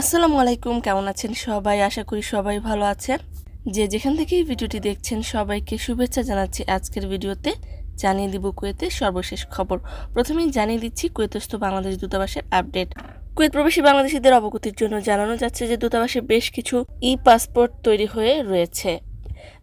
আসসালামু আলাইকুম কেমন আছেন সবাই? আশা করি সবাই ভালো আছেন। যে যেখান থেকে ভিডিওটি দেখছেন, সবাইকে শুভেচ্ছা জানাচ্ছি আজকের ভিডিওতে। জানিয়ে দিব কুয়েতের সর্বশেষ খবর। প্রথমেই জানিয়ে দিচ্ছি, কুয়েতস্থ বাংলাদেশ দূতাবাসের আপডেট। কুয়েত প্রবাসী বাংলাদেশিদের অবগতির জন্য জানানো যাচ্ছে যে, দূতাবাসে বেশ কিছু ই পাসপোর্ট তৈরি হয়ে রয়েছে।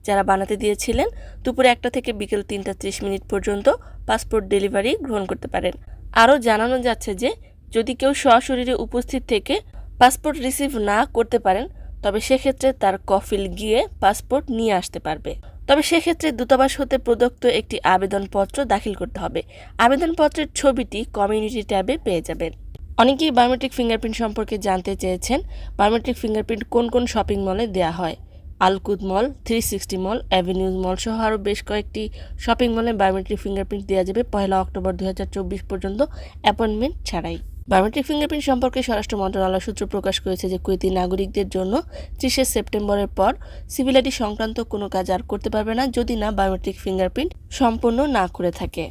যারা বানাতে দিয়েছিলেন, দুপুরে একটা থেকে বিকেল তিনটা ত্রিশ মিনিট পর্যন্ত পাসপোর্ট ডেলিভারি গ্রহণ করতে পারেন। আরও জানানো যাচ্ছে যে, যদি কেউ সশরীরে উপস্থিত থেকে পাসপোর্ট রিসিভ না করতে পারেন, তবে সেক্ষেত্রে তার কফিল গিয়ে পাসপোর্ট নিয়ে আসতে পারবে। তবে সেক্ষেত্রে দূতাবাস হতে প্রদত্ত একটি আবেদনপত্র দাখিল করতে হবে। আবেদনপত্রের ছবিটি কমিউনিটি ট্যাবে পেয়ে যাবেন। অনেকেই বায়োমেট্রিক ফিঙ্গারপ্রিন্ট সম্পর্কে জানতে চেয়েছেন, বায়োমেট্রিক ফিঙ্গারপ্রিন্ট কোন কোন শপিং মলে দেওয়া হয়। আলকুদ mall, three sixty mall, Avenues mall সহ আরও বেশ কয়েকটি শপিং মলে বায়োমেট্রিক ফিঙ্গারপ্রিন্ট দেওয়া যাবে পয়লা অক্টোবর দু হাজার চব্বিশ পর্যন্ত। অ্যাপয়েন্টমেন্ট ছাড়াই। বায়োমেট্রিক ফিঙ্গারপ্রিন্ট সম্পর্কে স্বরাষ্ট্র মন্ত্রণালয় সূত্র প্রকাশ করেছে যে কুয়েতি নাগরিকদের জন্য ত্রিশে সেপ্টেম্বরের পর সিভিল আইডি সংক্রান্ত কোনো কাজ আর করতে পারবে না যদি না বায়োমেট্রিক ফিঙ্গারপ্রিন্ট সম্পন্ন না করে থাকে।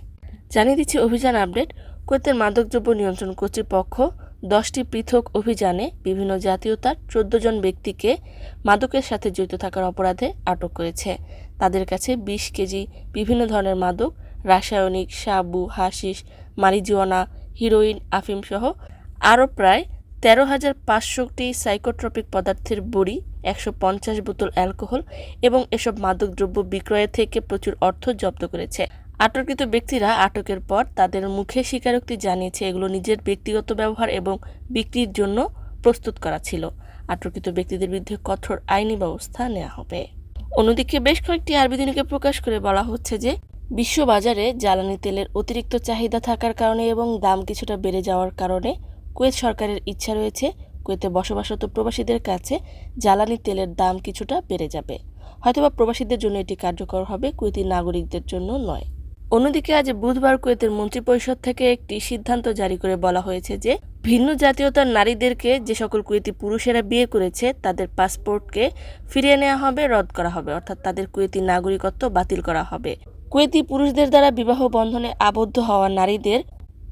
জানিয়ে দিচ্ছি অভিযান আপডেট। কুয়েতের মাদকদ্রব্য নিয়ন্ত্রণ কর্তৃপক্ষ দশটি পৃথক অভিযানে বিভিন্ন জাতীয়তার চোদ্দ জন ব্যক্তিকে মাদকের সাথে জড়িত থাকার অপরাধে আটক করেছে। তাদের কাছে বিশ কেজি বিভিন্ন ধরনের মাদক, রাসায়নিক, সাবু হাসিস মারিজুয়ানা হিরোইন আফিম সহ আরও প্রায় তেরো হাজার পাঁচশোটি সাইকোট্রপিক পদার্থের বড়ি, একশো পঞ্চাশ বোতল অ্যালকোহল এবং এসব মাদকদ্রব্য বিক্রয়ের থেকে প্রচুর অর্থ জব্দ করেছে। আটককৃত ব্যক্তিরা আটকের পর তাদের মুখে স্বীকারোক্তি জানিয়েছে এগুলো নিজের ব্যক্তিগত ব্যবহার এবং বিক্রির জন্য প্রস্তুত করা ছিল। আটককৃত ব্যক্তিদের বিরুদ্ধে কঠোর আইনি ব্যবস্থা নেওয়া হবে। অন্যদিকে বেশ কয়েকটি আরবি দিনকে প্রকাশ করে বলা হচ্ছে যে বিশ্ববাজারে জ্বালানি তেলের অতিরিক্ত চাহিদা থাকার কারণে এবং দাম কিছুটা বেড়ে যাওয়ার কারণে কুয়েত সরকারের ইচ্ছা রয়েছে কুয়েতে বসবাসরত প্রবাসীদের কাছে জ্বালানি তেলের দাম কিছুটা বেড়ে যাবে। হয়তোবা প্রবাসীদের জন্য এটি কার্যকর হবে, কুয়েতি নাগরিকদের জন্য নয়। অন্যদিকে আজ বুধবার কুয়েতের মন্ত্রিপরিষদ থেকে একটি সিদ্ধান্ত জারি করে বলা হয়েছে যে, ভিন্ন জাতীয়তার নারীদেরকে যে সকল কুয়েতি পুরুষেরা বিয়ে করেছে, তাদের পাসপোর্টকে ফিরিয়ে নেওয়া হবে, রদ করা হবে, অর্থাৎ তাদের কুয়েতি নাগরিকত্ব বাতিল করা হবে। কুয়েতি পুরুষদের দ্বারা বিবাহ বন্ধনে আবদ্ধ হওয়া নারীদের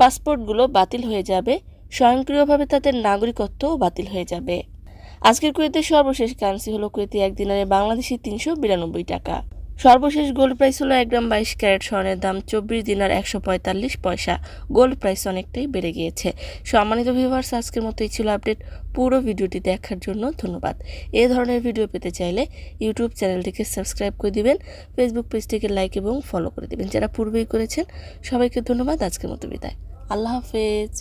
পাসপোর্টগুলো বাতিল হয়ে যাবে। স্বয়ংক্রিয়ভাবে তাদের নাগরিকত্বও বাতিল হয়ে যাবে। আজকের কুয়েতের সর্বশেষ কারেন্সি হলো কুয়েতি এক বাংলাদেশি তিনশো বিরানব্বই টাকা। সর্বশেষ গোল্ড প্রাইস হলো এক গ্রাম বাইশ ক্যারেট স্বর্ণের দাম চব্বিশ দিনার একশো পঁয়তাল্লিশ পয়সা। গোল্ড প্রাইস অনেকটাই বেড়ে গিয়েছে। সম্মানিত ভিউয়ার্স আজকের মতোই ছিল আপডেট পুরো ভিডিওটি দেখার জন্য ধন্যবাদ। এ ধরনের ভিডিও পেতে চাইলে ইউটিউব চ্যানেলটিকে সাবস্ক্রাইব করে দিবেন ফেসবুক পেজটিকে লাইক এবং ফলো করে দিবেন। যারা পূর্বেই করেছেন, সবাইকে ধন্যবাদ। আজকের মতো বিদায়। আল্লাহ হাফেজ।